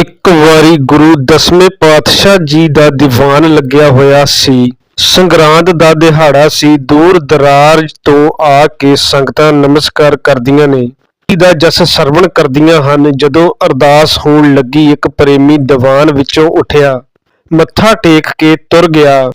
ਇੱਕ ਵਾਰੀ ਗੁਰੂ ਦਸਵੇਂ ਪਾਤਸ਼ਾਹ ਜੀ ਦਾ ਦੀਵਾਨ ਲੱਗਿਆ ਹੋਇਆ ਸੀ। ਸੰਗਰਾਂਦ ਦਾ ਦਿਹਾੜਾ ਸੀ। ਦੂਰ ਦਰਾਜ ਤੋਂ ਆ ਕੇ ਸੰਗਤਾਂ ਨਮਸਕਾਰ ਕਰਦੀਆਂ ਨੇ। ਜੀ ਦਾ ਜਸ ਸਰਵਣ ਕਰਦੀਆਂ ਹਨ। ਜਦੋਂ ਅਰਦਾਸ ਹੋਣ ਲੱਗੀ, ਇੱਕ ਪ੍ਰੇਮੀ ਦੀਵਾਨ ਵਿੱਚੋਂ ਉੱਠਿਆ। ਮੱਥਾ ਟੇਕ ਕੇ ਤੁਰ ਗਿਆ।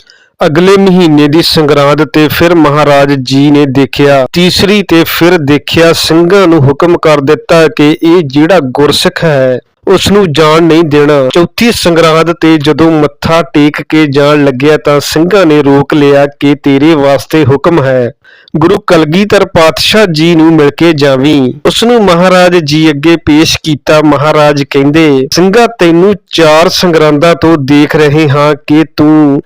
ਅਗਲੇ ਮਹੀਨੇ ਦੀ ਸੰਗਰਾਂਦ ਤੇ ਫਿਰ ਮਹਾਰਾਜ ਜੀ ਨੇ ਦੇਖਿਆ। ਤੀਸਰੀ ਤੇ ਫਿਰ ਦੇਖਿਆ, ਸਿੰਘਾਂ ਨੂੰ ਹੁਕਮ ਕਰ ਦਿੱਤਾ ਕਿ ਇਹ ਜਿਹੜਾ ਗੁਰਸਿੱਖ ਹੈ ਉਸ ਨੂੰ ਜਾਣ ਨਹੀਂ ਦੇਣਾ। ਚੌਥੀ ਸੰਗਰਾਂਦ ਤੇ ਜਦੋਂ ਮੱਥਾ ਟੇਕ ਕੇ ਜਾਣ ਲੱਗਿਆ ਤਾਂ ਸਿੰਘਾਂ ਨੇ ਰੋਕ ਲਿਆ ਕਿ ਤੇਰੇ ਵਾਸਤੇ ਹੁਕਮ ਹੈ। ਗੁਰੂ ਕਲਗੀਧਰ ਪਾਤਸ਼ਾਹ ਜੀ ਨੂੰ ਮਿਲ ਕੇ ਜਾਵੀਂ। ਉਸ ਨੂੰ ਮਹਾਰਾਜ ਜੀ ਅੱਗੇ ਪੇਸ਼ ਕੀਤਾ। ਮਹਾਰਾਜ ਕਹਿੰਦੇ, ਸਿੰਘਾ ਤੈਨੂੰ ਚਾਰ ਸੰਗਰਾਂਦਾਂ ਤੋਂ ਦੇਖ ਰਹੇ ਹਾਂ ਕਿ ਤੂੰ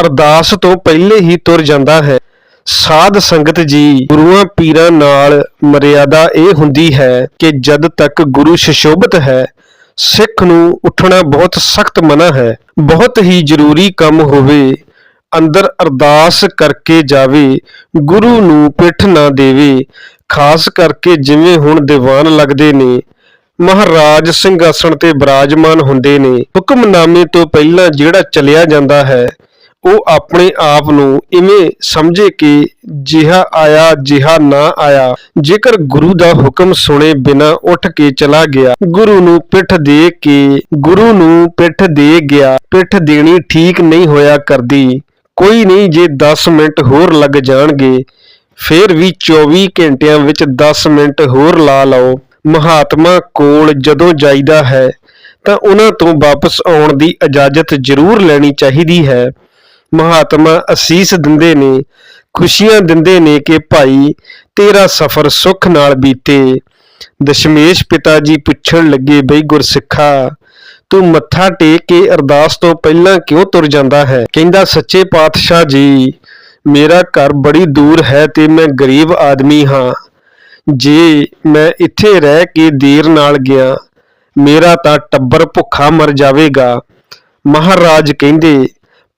ਅਰਦਾਸ ਤੋਂ ਪਹਿਲੇ ਹੀ ਤੁਰ ਜਾਂਦਾ ਹੈ। ਸਾਧ ਸੰਗਤ ਜੀ, ਗੁਰੂਆਂ ਪੀਰਾਂ ਨਾਲ ਮਰਿਆਦਾ ਇਹ ਹੁੰਦੀ ਹੈ ਕਿ ਜਦ ਤੱਕ ਗੁਰੂ ਸ਼ਸ਼ੋਭਤ ਹੈ ਸਿੱਖ ਨੂੰ ਉੱਠਣਾ ਬਹੁਤ ਸਖਤ ਮਨਾ ਹੈ। ਬਹੁਤ ਹੀ ਜ਼ਰੂਰੀ ਕੰਮ ਹੋਵੇ, ਅੰਦਰ ਅਰਦਾਸ ਕਰਕੇ ਜਾਵੇ, ਗੁਰੂ ਨੂੰ ਪਿੱਠ ਨਾ ਦੇਵੇ, ਖਾਸ ਕਰਕੇ ਜਿਵੇਂ ਹੁਣ ਦੀਵਾਨ ਲੱਗਦੇ ਨੇ। ਮਹਾਰਾਜ ਸਿੰਘਾਸਣ ਤੇ ਬਿਰਾਜਮਾਨ ਹੁੰਦੇ ਨੇ। ਹੁਕਮਨਾਮੇ ਤੋਂ ਪਹਿਲਾਂ ਜਿਹੜਾ ਚਲਿਆ ਜਾਂਦਾ ਹੈ ਉਹ ਆਪਣੇ ਆਪ ਨੂੰ ਇਵੇਂ ਸਮਝੇ ਕਿ ਜਿਹਾ ਆਇਆ, ਜਿਹਾ ਨਾ ਆਇਆ। ਜੇਕਰ ਗੁਰੂ ਦਾ ਹੁਕਮ ਸੁਣੇ ਬਿਨਾ ਉੱਠ ਕੇ ਚਲਾ ਗਿਆ, ਗੁਰੂ ਨੂੰ ਪਿੱਠ ਦੇ ਕੇ, ਗੁਰੂ ਨੂੰ ਪਿੱਠ ਦੇ ਗਿਆ, ਪਿੱਠ ਦੇਣੀ ਠੀਕ ਨਹੀਂ ਹੋਇਆ ਕਰਦੀ। ਕੋਈ ਨਹੀਂ ਜੇ 10 ਮਿੰਟ ਹੋਰ ਲੱਗ ਜਾਣਗੇ, ਫਿਰ ਵੀ 24 ਘੰਟਿਆਂ ਵਿੱਚ 10 ਮਿੰਟ ਹੋਰ ਲਾ ਲਓ। ਮਹਾਤਮਾ ਕੋਲ ਜਦੋਂ ਜਾਈਦਾ ਹੈ, ਤਾਂ ਉਹਨਾਂ ਤੋਂ ਵਾਪਸ ਆਉਣ ਦੀ ਇਜਾਜ਼ਤ ਜ਼ਰੂਰ ਲੈਣੀ ਚਾਹੀਦੀ ਹੈ। ਮਹਾਤਮਾ ਅਸੀਸ ਦਿੰਦੇ ਨੇ, ਖੁਸ਼ੀਆਂ ਦਿੰਦੇ ਨੇ ਕਿ ਭਾਈ ਤੇਰਾ ਸਫ਼ਰ ਸੁੱਖ ਨਾਲ ਬੀਤੇ। ਦਸ਼ਮੇਸ਼ ਪਿਤਾ ਜੀ ਪੁੱਛਣ ਲੱਗੇ, ਬਈ ਗੁਰਸਿੱਖਾ, ਤੂੰ ਮੱਥਾ ਟੇਕ ਕੇ ਅਰਦਾਸ ਤੋਂ ਪਹਿਲਾਂ ਕਿਉਂ ਤੁਰ ਜਾਂਦਾ ਹੈ? ਕਹਿੰਦਾ, ਸੱਚੇ ਪਾਤਸ਼ਾਹ ਜੀ, ਮੇਰਾ ਘਰ ਬੜੀ ਦੂਰ ਹੈ ਤੇ ਮੈਂ ਗਰੀਬ ਆਦਮੀ ਹਾਂ। ਜੇ ਮੈਂ ਇੱਥੇ ਰਹਿ ਕੇ ਦੇਰ ਨਾਲ ਗਿਆ, ਮੇਰਾ ਤਾਂ ਟੱਬਰ ਭੁੱਖਾ ਮਰ ਜਾਵੇਗਾ। ਮਹਾਰਾਜ ਕਹਿੰਦੇ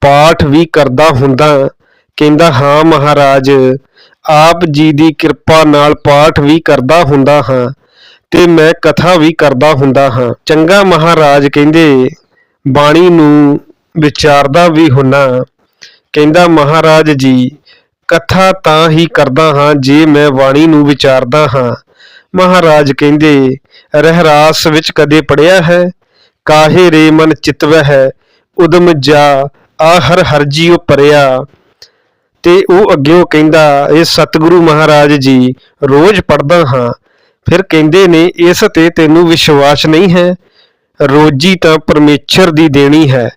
ਪਾਠ ਵੀ ਕਰਦਾ ਹੁੰਦਾ। ਕਹਿੰਦਾ, ਹਾਂ ਮਹਾਰਾਜ, ਆਪ ਜੀ ਦੀ ਕਿਰਪਾ ਨਾਲ ਪਾਠ ਵੀ ਕਰਦਾ ਹੁੰਦਾ ਹਾਂ ਤੇ ਮੈਂ ਕਥਾ ਵੀ ਕਰਦਾ ਹੁੰਦਾ ਹਾਂ। ਚੰਗਾ ਮਹਾਰਾਜ ਕਹਿੰਦੇ, ਬਾਣੀ ਨੂੰ ਵਿਚਾਰਦਾ ਵੀ ਹੁੰਨਾ। ਕਹਿੰਦਾ, ਮਹਾਰਾਜ ਜੀ, ਕਥਾ ਤਾਂ ਹੀ ਕਰਦਾ ਹਾਂ ਜੇ ਮੈਂ ਬਾਣੀ ਨੂੰ ਵਿਚਾਰਦਾ ਹਾਂ। ਮਹਾਰਾਜ ਕਹਿੰਦੇ, ਰਹਿਰਾਸ ਵਿੱਚ ਕਦੇ ਪੜਿਆ ਹੈ? ਕਾਹੇ ਰੇ ਮਨ ਚਿਤਵ ਹੈ ਉਦਮ ਜਾ ਆ ਹਰ ਹਰ ਜੀਉ ਪਰਿਆ। ਤੇ ਉਹ ਅੱਗਿਓਂ ਕਹਿੰਦਾ ਇਹ ਸਤਿਗੁਰੂ ਮਹਾਰਾਜ ਜੀ, ਰੋਜ਼ ਪੜਦਾ ਹਾਂ। ਫਿਰ ਕਹਿੰਦੇ ਨੇ, ਇਸ ਤੇ ਤੈਨੂੰ ਵਿਸ਼ਵਾਸ ਨਹੀਂ ਹੈ। ਰੋਜੀ ਤਾਂ ਪਰਮੇਸ਼ਰ ਦੀ ਦੇਣੀ ਹੈ।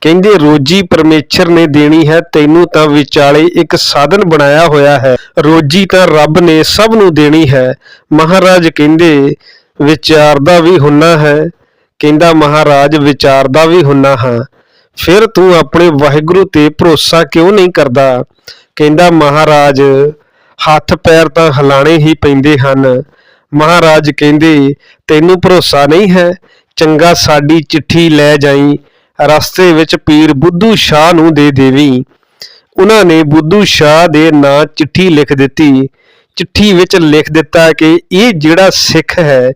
ਕਹਿੰਦੇ, ਰੋਜੀ ਪਰਮੇਸ਼ਰ ਨੇ ਦੇਣੀ ਹੈ, ਤੈਨੂੰ ਤਾਂ ਵਿਚਾਲੇ ਇੱਕ ਸਾਧਨ ਬਣਾਇਆ ਹੋਇਆ ਹੈ। ਰੋਜੀ ਤਾਂ ਰੱਬ ਨੇ ਸਭ ਨੂੰ ਦੇਣੀ ਹੈ। ਮਹਾਰਾਜ ਕਹਿੰਦੇ, ਵਿਚਾਰਦਾ ਵੀ ਹੁੰਨਾ ਹੈ। ਕਹਿੰਦਾ, ਮਹਾਰਾਜ, ਵਿਚਾਰਦਾ ਵੀ ਹੁੰਨਾ ਹਾਂ। ਫਿਰ ਤੂੰ ਆਪਣੇ ਵਾਹਿਗੁਰੂ ਤੇ ਭਰੋਸਾ ਕਿਉਂ ਨਹੀਂ ਕਰਦਾ? ਕਹਿੰਦਾ, ਮਹਾਰਾਜ, ਹੱਥ ਪੈਰ ਤਾਂ ਹਲਾਣੇ ਹੀ ਪੈਂਦੇ ਹਨ। ਮਹਾਰਾਜ ਕਹਿੰਦੇ, ਤੈਨੂੰ ਭਰੋਸਾ ਨਹੀਂ ਹੈ? ਚੰਗਾ ਸਾਡੀ ਚਿੱਠੀ ਲੈ ਜਾਈ, ਰਸਤੇ ਵਿੱਚ ਪੀਰ ਬੁੱਧੂ ਸ਼ਾਹ ਨੂੰ ਦੇ ਦੇਵੀ। ਉਹਨਾਂ ਨੇ ਬੁੱਧੂ ਸ਼ਾਹ ਦੇ ਨਾਂ ਚਿੱਠੀ ਲਿਖ ਦਿੱਤੀ। ਚਿੱਠੀ ਵਿੱਚ ਲਿਖ ਦਿੱਤਾ ਕਿ ਇਹ ਜਿਹੜਾ ਸਿੱਖ ਹੈ,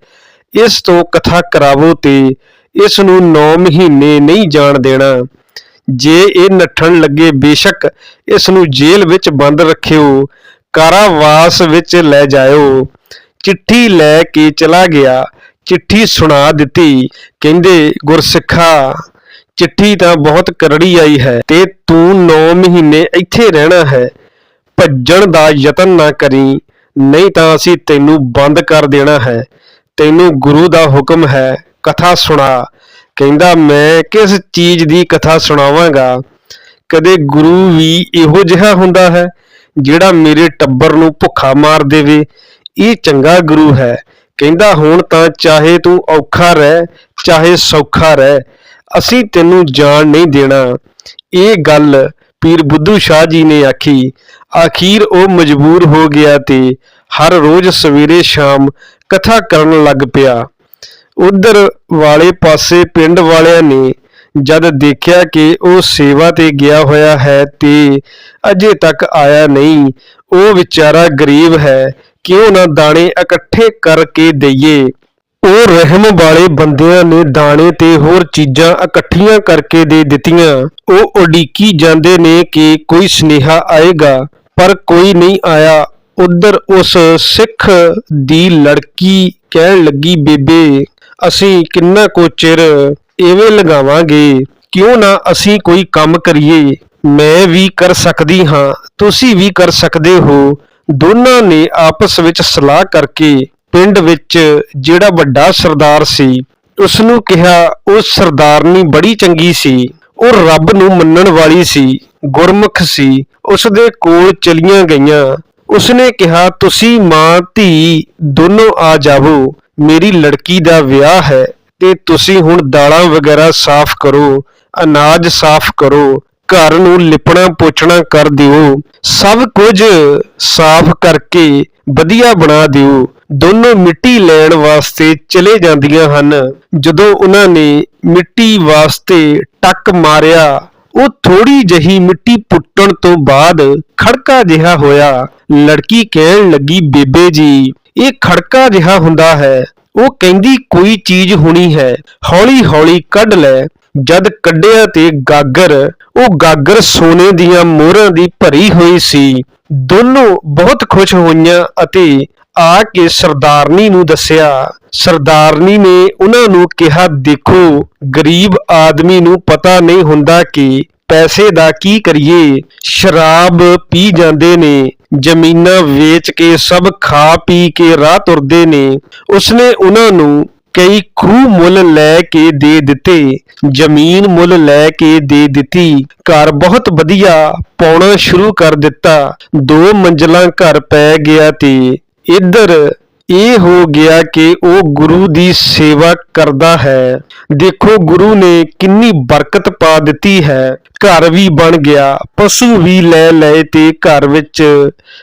ਇਸ ਤੋਂ ਕਥਾ ਕਰਾਵੋ ਤੇ ਇਸ ਨੂੰ 9 ਮਹੀਨੇ ਨਹੀਂ ਜਾਣ ਦੇਣਾ। ਜੇ ਇਹ ਨੱਠਣ ਲੱਗੇ ਬੇਸ਼ੱਕ ਇਸ ਨੂੰ ਜੇਲ੍ਹ ਵਿੱਚ ਬੰਦ ਰੱਖਿਓ, ਕਾਰਾਵਾਸ ਵਿੱਚ ਲੈ ਜਾਇਓ। ਚਿੱਠੀ ਲੈ ਕੇ ਚਲਾ ਗਿਆ, ਚਿੱਠੀ ਸੁਣਾ ਦਿੱਤੀ, ਕਹਿੰਦੇ, ਗੁਰਸਿੱਖਾ, ਚਿੱਠੀ ਤਾਂ ਬਹੁਤ ਕਰੜੀ ਆਈ ਹੈ ਤੇ ਤੂੰ 9 ਮਹੀਨੇ ਇੱਥੇ ਰਹਿਣਾ ਹੈ। ਭੱਜਣ ਦਾ ਯਤਨ ਨਾ ਕਰੀ, ਨਹੀਂ ਤਾਂ ਅਸੀਂ ਤੈਨੂੰ ਬੰਦ ਕਰ ਦੇਣਾ ਹੈ। ਤੈਨੂੰ ਗੁਰੂ ਦਾ ਹੁਕਮ ਹੈ। ਕਥਾ ਸੁਣਾ। ਕਹਿੰਦਾ, ਮੈਂ ਕਿਸ ਚੀਜ਼ ਦੀ ਕਥਾ ਸੁਣਾਵਾਂਗਾ? ਕਦੇ ਗੁਰੂ ਵੀ ਇਹੋ ਜਿਹਾ ਹੁੰਦਾ ਹੈ, ਜਿਹੜਾ ਮੇਰੇ ਟੱਬਰ ਨੂੰ ਭੁੱਖਾ ਮਾਰ ਦੇਵੇ। ਇਹ ਚੰਗਾ ਗੁਰੂ ਹੈ। ਕਹਿੰਦਾ, ਹੁਣ ਤਾਂ ਚਾਹੇ ਤੂੰ ਔਖਾ ਰਹਿ, ਚਾਹੇ ਸੌਖਾ ਰਹਿ, ਅਸੀਂ ਤੈਨੂੰ ਜਾਣ ਨਹੀਂ ਦੇਣਾ। ਇਹ ਗੱਲ ਪੀਰ ਬੁੱਧੂ ਸ਼ਾਹ ਜੀ ਨੇ ਆਖੀ। ਆਖੀਰ ਉਹ ਮਜਬੂਰ ਹੋ ਗਿਆ ਤੇ ਹਰ ਰੋਜ਼ ਸਵੇਰੇ ਸ਼ਾਮ ਕਥਾ ਕਰਨ ਲੱਗ ਪਿਆ। ਉਧਰ ਵਾਲੇ ਪਾਸੇ ਪਿੰਡ ਵਾਲਿਆਂ ਨੇ ਜਦ ਦੇਖਿਆ ਕਿ ਉਹ ਸੇਵਾ ਤੇ ਗਿਆ ਹੋਇਆ ਹੈ ਤੇ ਅਜੇ ਤੱਕ ਆਇਆ ਨਹੀਂ, ਉਹ ਵਿਚਾਰਾ ਗਰੀਬ ਹੈ, ਕਿਉਂ ਨਾ ਦਾਣੇ ਇਕੱਠੇ ਕਰਕੇ ਦਈਏ। ਉਹ ਰਹਿਮ ਵਾਲੇ ਬੰਦਿਆਂ ਨੇ ਦਾਣੇ ਤੇ ਹੋਰ ਚੀਜ਼ਾਂ ਇਕੱਠੀਆਂ ਕਰਕੇ ਦੇ ਦਿੱਤੀਆਂ। ਉਹ ਉਡੀਕੀ ਜਾਂਦੇ ਨੇ ਕਿ ਕੋਈ ਸੁਨੇਹਾ ਆਏਗਾ, ਪਰ ਕੋਈ ਨਹੀਂ ਆਇਆ। ਉਧਰ ਉਸ ਸਿੱਖ ਦੀ ਲੜਕੀ ਕਹਿਣ ਲੱਗੀ, ਬੇਬੇ ਅਸੀਂ ਕਿੰਨਾ ਕੁ ਚਿਰ ਇਵੇਂ ਲਗਾਵਾਂਗੇ? ਕਿਉਂ ਨਾ ਅਸੀਂ ਕੋਈ ਕੰਮ ਕਰੀਏ? ਮੈਂ ਵੀ ਕਰ ਸਕਦੀ ਹਾਂ। ਤੁਸੀਂ ਵੀ ਕਰ ਸਕਦੇ ਹੋ। ਦੋਨਾਂ ਨੇ ਆਪਸ ਵਿੱਚ ਸਲਾਹ ਕਰਕੇ ਪਿੰਡ ਵਿੱਚ ਜਿਹੜਾ ਵੱਡਾ ਸਰਦਾਰ ਸੀ ਉਸ ਨੂੰ ਕਿਹਾ ਉਹ ਸਰਦਾਰਨੀ ਬੜੀ ਚੰਗੀ ਸੀ। ਉਹ ਰੱਬ ਨੂੰ ਮੰਨਣ ਵਾਲੀ ਸੀ, ਗੁਰਮੁਖ ਸੀ। ਉਸ ਦੇ ਕੋਲ ਚਲੀਆਂ ਗਈਆਂ। ਉਸਨੇ ਕਿਹਾ, ਤੁਸੀਂ ਮਾਂ ਧੀ ਦੋਨੋਂ ਆ ਜਾਵੋ। ਮੇਰੀ ਲੜਕੀ ਦਾ ਵਿਆਹ ਹੈ ਤੇ ਤੁਸੀਂ ਹੁਣ ਦਾਲਾਂ ਵਗੈਰਾ ਸਾਫ਼ ਕਰੋ, ਅਨਾਜ ਸਾਫ਼ ਕਰੋ, ਘਰ ਨੂੰ ਲਿਪਣਾ ਪੋਚਣਾ ਕਰ ਦਿਓ, ਸਭ ਕੁਝ ਸਾਫ਼ ਕਰਕੇ ਵਧੀਆ ਬਣਾ ਦਿਓ। ਦੋਨੋਂ ਮਿੱਟੀ ਲੈਣ ਵਾਸਤੇ ਚਲੇ ਜਾਂਦੀਆਂ ਹਨ। ਜਦੋਂ ਉਹਨਾਂ ਨੇ ਮਿੱਟੀ ਵਾਸਤੇ ਟੱਕ ਮਾਰਿਆ, ਉਹ ਥੋੜੀ ਜਹੀ ਮਿੱਟੀ ਪੁੱਟਣ ਤੋਂ ਬਾਅਦ ਖੜਕਾ ਜਿਹਾ ਹੋਇਆ। ਲੜਕੀ ਕਹਿਣ ਲੱਗੀ, ਬੇਬੇ ਜੀ ਇਹ ਖੜਕਾ ਜਿਹਾ ਹੁੰਦਾ ਹੈ। ਉਹ ਕਹਿੰਦੀ, ਕੋਈ ਚੀਜ਼ ਹੋਣੀ ਹੈ। ਹੌਲੀ ਹੌਲੀ ਕੱਢ ਲੈ। ਜਦ ਕੱਢਿਆ ਤੇ ਗਾਗਰ, ਉਹ ਗਾਗਰ ਸੋਨੇ ਦੀਆਂ ਮੋਹਰਾਂ ਦੀ ਭਰੀ ਹੋਈ ਸੀ। ਦੋਨੋਂ ਬਹੁਤ ਖੁਸ਼ ਹੋਈਆਂ ਅਤੇ ਆ ਕੇ ਸਰਦਾਰਨੀ ਨੂੰ ਦੱਸਿਆ, ਸਰਦਾਰਨੀ ਨੇ ਉਹਨਾਂ ਨੂੰ ਕਿਹਾ, ਦੇਖੋ, ਗਰੀਬ ਆਦਮੀ ਨੂੰ ਪਤਾ ਨਹੀਂ ਹੁੰਦਾ ਕਿ ਪੈਸੇ ਦਾ ਕੀ ਕਰੀਏ? ਸ਼ਰਾਬ ਪੀ ਜਾਂਦੇ ਨੇ, ਜ਼ਮੀਨਾਂ ਵੇਚ ਕੇ ਸਭ ਖਾ ਪੀ ਕੇ ਰਾਹ ਤੁਰਦੇ ਨੇ। ਉਸਨੇ ਉਹਨਾਂ ਨੂੰ ਕਈ ਖੂਹ ਮੁੱਲ ਲੈ ਕੇ ਦੇ ਦਿੱਤੇ, ਜ਼ਮੀਨ ਮੁੱਲ ਲੈ ਕੇ ਦੇ ਦਿੱਤੀ। ਘਰ ਬਹੁਤ ਵਧੀਆ ਪਾਉਣਾ ਸ਼ੁਰੂ ਕਰ ਦਿੱਤਾ। ਦੋ ਮੰਜ਼ਲਾਂ ਘਰ ਪੈ ਗਿਆ ਤੇ ਇੱਧਰ ਇਹ ਹੋ ਗਿਆ ਕਿ ਉਹ ਗੁਰੂ ਦੀ ਸੇਵਾ ਕਰਦਾ ਹੈ। ਦੇਖੋ ਗੁਰੂ ਨੇ ਕਿੰਨੀ ਬਰਕਤ ਪਾ ਦਿੱਤੀ ਹੈ। ਘਰ ਵੀ ਬਣ ਗਿਆ, ਪਸ਼ੂ ਵੀ ਲੈ ਲਏ ਤੇ ਘਰ ਵਿੱਚ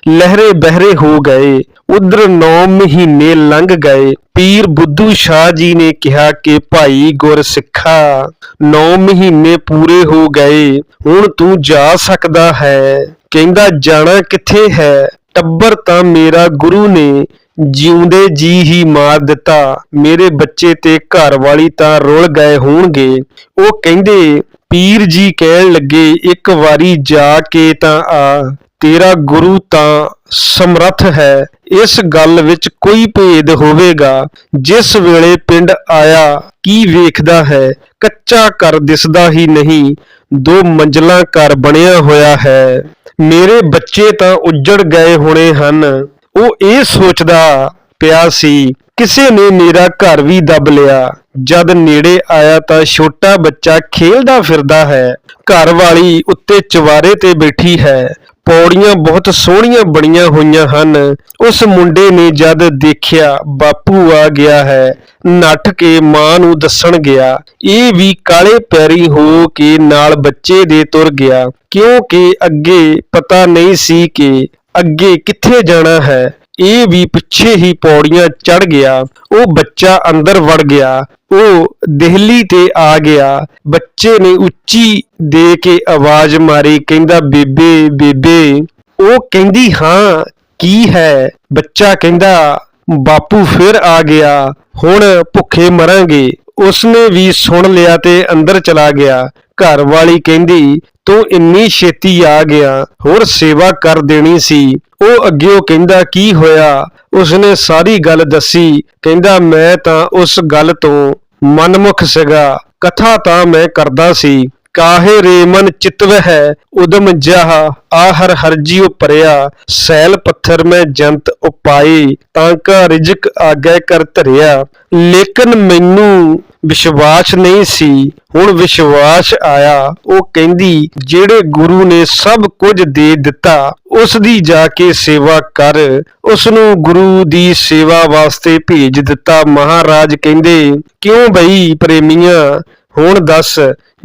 ਲਹਿਰੇ ਬਹਿਰੇ ਹੋ ਗਏ। ਉਧਰ 9 ਮਹੀਨੇ ਲੰਘ ਗਏ। ਪੀਰ ਬੁੱਧੂ ਸ਼ਾਹ ਜੀ ਨੇ ਕਿਹਾ ਕਿ ਭਾਈ ਗੁਰਸਿੱਖਾ 9 ਮਹੀਨੇ ਪੂਰੇ ਹੋ ਗਏ, ਹੁਣ ਤੂੰ ਜਾ ਸਕਦਾ ਹੈ। ਕਹਿੰਦਾ, ਜਾਣਾ ਕਿੱਥੇ ਹੈ? ਟੱਬਰ ਤਾਂ ਮੇਰਾ ਗੁਰੂ ਨੇ ਜਿਉਂਦੇ ਜੀ ਹੀ ਮਾਰ ਦਿੱਤਾ। ਮੇਰੇ ਬੱਚੇ ਤੇ ਘਰ ਵਾਲੀ ਤਾਂ ਰੁਲ ਗਏ ਹੋਣਗੇ। ਉਹ ਕਹਿੰਦੇ, ਪੀਰ ਜੀ ਕਹਿਣ ਲੱਗੇ, ਇੱਕ ਵਾਰੀ ਜਾ ਕੇ ਤਾਂ ਆ। ਤੇਰਾ ਗੁਰੂ ਤਾਂ ਸਮਰੱਥ ਹੈ। ਇਸ ਗੱਲ ਵਿੱਚ ਕੋਈ ਭੇਦ ਹੋਵੇਗਾ। ਜਿਸ ਵੇਲੇ ਪਿੰਡ ਆਇਆ, ਕੀ ਵੇਖਦਾ ਹੈ? ਕੱਚਾ ਘਰ ਦਿਸਦਾ ਹੀ ਨਹੀਂ। ਦੋ ਮੰਜ਼ਲਾਂ ਘਰ ਬਣਿਆ ਹੋਇਆ ਹੈ। ਮੇਰੇ ਬੱਚੇ ਤਾਂ ਉੱਜੜ ਗਏ ਹੋਣੇ ਹਨ। ਉਹ ਇਹ ਸੋਚਦਾ ਪਿਆ ਸੀ, ਕਿਸੇ ਨੇ ਮੇਰਾ ਘਰ ਵੀ ਦੱਬ ਲਿਆ। ਜਦ ਨੇੜੇ ਆਇਆ ਤਾਂ ਛੋਟਾ ਬੱਚਾ ਖੇਲਦਾ ਫਿਰਦਾ ਹੈ। ਘਰ ਵਾਲੀ ਉੱਤੇ ਚਵਾਰੇ ਤੇ ਬੈਠੀ ਹੈ। ਪੌੜੀਆਂ ਬਹੁਤ ਸੋਹਣੀਆਂ ਬਣੀਆਂ ਹੋਈਆਂ ਹਨ। ਉਸ ਮੁੰਡੇ ਨੇ ਜਦ ਦੇਖਿਆ, ਬਾਪੂ ਆ ਗਿਆ ਹੈ। ਨੱਠ ਕੇ ਮਾਂ ਨੂੰ ਦੱਸਣ ਗਿਆ, ਇਹ ਵੀ ਕਾਲੇ ਪੈਰੀ ਹੋ ਕੇ ਨਾਲ ਬੱਚੇ ਦੇ ਤੁਰ ਗਿਆ। ਕਿਉਂਕਿ ਅੱਗੇ ਪਤਾ ਨਹੀਂ ਸੀ ਕਿ ਅੱਗੇ ਕਿੱਥੇ ਜਾਣਾ ਹੈ। ਇਹ ਵੀ ਪਿੱਛੇ ਹੀ ਪੌੜੀਆਂ ਚੜ ਗਿਆ, ਉਹ ਬੱਚਾ ਅੰਦਰ ਵੜ ਗਿਆ, ਉਹ ਦਹਿਲੀ ਤੇ ਆ ਗਿਆ। ਬੱਚੇ ਨੇ ਉੱਚੀ ਦੇ ਕੇ ਆਵਾਜ਼ ਮਾਰੀ, ਕਹਿੰਦਾ, ਬੇਬੇ ਬੇਬੇ। ਉਹ ਕਹਿੰਦੀ, ਹਾਂ, ਕੀ ਹੈ? ਬੱਚਾ ਕਹਿੰਦਾ, ਬਾਪੂ ਫਿਰ ਆ ਗਿਆ, ਹੁਣ ਭੁੱਖੇ ਮਰਾਂਗੇ। ਉਸਨੇ ਵੀ ਸੁਣ ਲਿਆ ਤੇ ਅੰਦਰ ਚਲਾ ਗਿਆ। ਘਰ ਵਾਲੀ ਕਹਿੰਦੀ, ਤੂੰ ਇੰਨੀ ਛੇਤੀ ਆ ਗਿਆ, ਹੋਰ ਸੇਵਾ ਕਰ ਦੇਣੀ ਸੀ। ਉਹ ਅੱਗਿਓ ਕਹਿੰਦਾ, ਕੀ ਹੋਇਆ? ਉਸਨੇ ਸਾਰੀ ਗੱਲ ਦੱਸੀ। ਕਹਿੰਦਾ, ਮੈਂ ਤਾਂ ਉਸ ਗੱਲ ਤੋਂ ਮਨਮੁਖ ਸੀਗਾ। ਕਥਾ ਤਾਂ ਮੈਂ ਕਰਦਾ ਸੀ ਕਾਹੇ ਰੇਮਨ ਚਿਤਵ ਹੈ ਉਦਮ ਜਹ ਆਹਰ ਹਰਜੀਉ ਪਰਿਆ ਸੈਲ ਪੱਥਰ ਮੈਂ ਜੰਤ ਉਪਾਈ, ਤਾਂ ਕਾ ਰਿਜਕ ਆਗੇ ਕਰ ਧਰਿਆ। ਲੇਕਿਨ ਮੈਨੂੰ ਵਿਸ਼ਵਾਸ ਨਹੀਂ ਸੀ, ਹੁਣ ਵਿਸ਼ਵਾਸ ਆਇਆ। ਉਹ ਕਹਿੰਦੀ, ਜਿਹੜੇ ਗੁਰੂ ਨੇ ਸਭ ਕੁਝ ਦੇ ਦਿੱਤਾ, ਉਸ ਦੀ ਜਾ ਕੇ ਸੇਵਾ ਕਰ। ਉਸ ਨੂੰ ਗੁਰੂ ਦੀ ਸੇਵਾ ਵਾਸਤੇ ਭੇਜ ਦਿੱਤਾ। ਮਹਾਰਾਜ ਕਹਿੰਦੇ, ਕਿਉਂ ਬਈ ਪ੍ਰੇਮੀਆਂ? ਹੁਣ ਦੱਸ,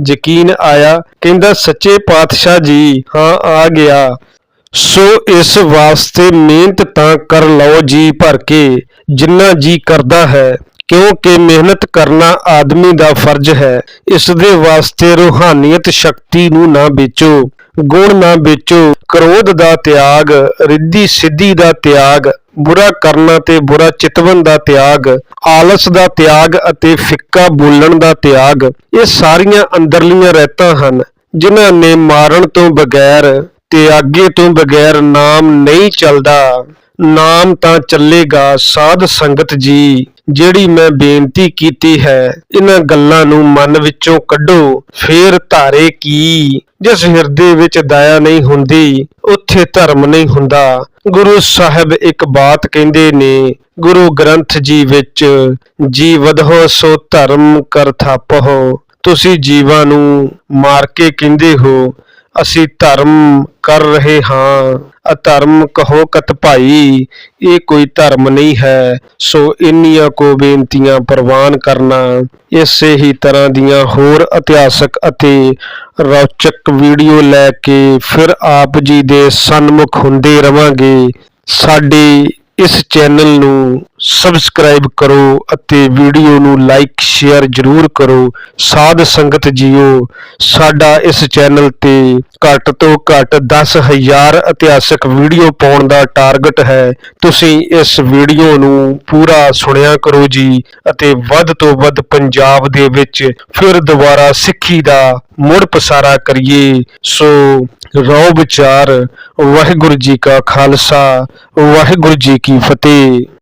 ਯਕੀਨ ਆਇਆ, ਕਹਿੰਦਾ, ਸੱਚੇ ਪਾਤਸ਼ਾਹ ਜੀ, ਹਾਂ, ਆ ਗਿਆ। ਸੋ ਇਸ ਵਾਸਤੇ ਮਿਹਨਤ ਤਾਂ ਕਰ ਲਓ ਜੀ ਭਰ ਕੇ, ਜਿੰਨਾ ਜੀ ਕਰਦਾ ਹੈ, ਕਿਉਂਕਿ ਮਿਹਨਤ ਕਰਨਾ ਆਦਮੀ ਦਾ ਫਰਜ਼ ਹੈ। ਇਸ ਦੇ ਵਾਸਤੇ ਰੂਹਾਨੀਅਤ ਸ਼ਕਤੀ ਨੂੰ ਨਾ ਵੇਚੋ। ਗੁਣ ਨਾ ਵੇਚੋ। ਕ੍ਰੋਧ ਦਾ ਤਿਆਗ, ਰਿੱਧੀ ਸਿੱਧੀ ਦਾ ਤਿਆਗ, ਬੁਰਾ ਕਰਨਾ ਤੇ ਬੁਰਾ ਚਿਤਵਨ ਦਾ ਤਿਆਗ, ਆਲਸ ਦਾ ਤਿਆਗ ਅਤੇ ਫਿੱਕਾ ਬੋਲਣ ਦਾ ਤਿਆਗ, ਇਹ ਸਾਰੀਆਂ ਅੰਦਰਲੀਆਂ ਰਹਿਤਾਂ ਹਨ, ਜਿਨ੍ਹਾਂ ਨੇ ਮਾਰਨ ਤੋਂ ਬਗੈਰ ਤਿਆਗੇ ਤੋਂ ਬਗੈਰ ਨਾਮ ਨਹੀਂ ਚੱਲਦਾ। ਨਾਮ ਤਾਂ ਚੱਲੇਗਾ ਸਾਧ ਸੰਗਤ ਜੀ, ਜਿਹੜੀ ਮੈਂ ਬੇਨਤੀ ਕੀਤੀ ਹੈ, ਇਹਨਾਂ ਗੱਲਾਂ ਨੂੰ ਮਨ ਵਿੱਚੋਂ ਕੱਢੋ, ਫੇਰ ਧਾਰੇ ਕੀ। ਜਿਸ ਹਿਰਦੇ ਵਿੱਚ ਦਇਆ ਨਹੀਂ ਹੁੰਦੀ, ਉੱਥੇ ਧਰਮ ਨਹੀਂ ਹੁੰਦਾ। ਗੁਰੂ ਸਾਹਿਬ ਇੱਕ ਬਾਤ ਕਹਿੰਦੇ ਨੇ, ਗੁਰੂ ਗ੍ਰੰਥ ਜੀ ਵਿੱਚ ਜੀ ਵਧੋ ਸੋ ਧਰਮ ਕਰ ਥਾਪਹੁ। ਤੁਸੀਂ ਜੀਵਾਂ ਨੂੰ ਮਾਰ ਕੇ ਕਹਿੰਦੇ ਹੋ ਅਸੀਂ ਧਰਮ ਕਰ ਰਹੇ ਹਾਂ, ਅਧਰਮ ਕਹੋ ਕਤ ਭਾਈ, ਇਹ ਕੋਈ ਧਰਮ ਨਹੀਂ ਹੈ, ਸੋ ਇੰਨੀਆਂ ਕੋ ਬੇਨਤੀਆਂ ਪ੍ਰਵਾਨ ਕਰਨਾ। ਇਸੇ ਹੀ ਤਰ੍ਹਾਂ ਦੀਆਂ ਹੋਰ ਇਤਿਹਾਸਕ ਅਤੇ ਰੌਚਕ ਵੀਡੀਓ ਲੈ ਕੇ ਫਿਰ ਆਪ ਜੀ ਦੇ ਸਨਮੁਖ ਹੁੰਦੇ ਰਵਾਂਗੇ। ਸਾਡੇ ਇਸ ਚੈਨਲ ਨੂੰ ਸਬਸਕ੍ਰਾਈਬ ਕਰੋ ਅਤੇ ਵੀਡੀਓ ਨੂੰ ਲਾਈਕ ਸ਼ੇਅਰ ਜ਼ਰੂਰ ਕਰੋ। ਸਾਧ ਸੰਗਤ ਜੀਓ, ਸਾਡਾ ਇਸ ਚੈਨਲ ਤੇ ਘੱਟ ਤੋਂ ਘੱਟ 10000 ਇਤਿਹਾਸਕ ਵੀਡੀਓ ਪਾਉਣ ਦਾ ਟਾਰਗੇਟ ਹੈ। ਤੁਸੀਂ ਇਸ ਵੀਡੀਓ ਨੂੰ ਪੂਰਾ ਸੁਣਿਆ ਕਰੋ ਜੀ ਅਤੇ ਵੱਧ ਤੋਂ ਵੱਧ ਪੰਜਾਬ ਦੇ ਵਿੱਚ ਫਿਰ ਦੁਬਾਰਾ ਸਿੱਖੀ ਦਾ ਮੁੜ ਪਸਾਰਾ ਕਰੀਏ। ਸੋ ਰੋ ਵਿਚਾਰ। ਵਾਹਿਗੁਰੂ ਜੀ ਕਾ ਖਾਲਸਾ। ਵਾਹਿਗੁਰੂ ਜੀ ਕੀ ਫਤਿਹ।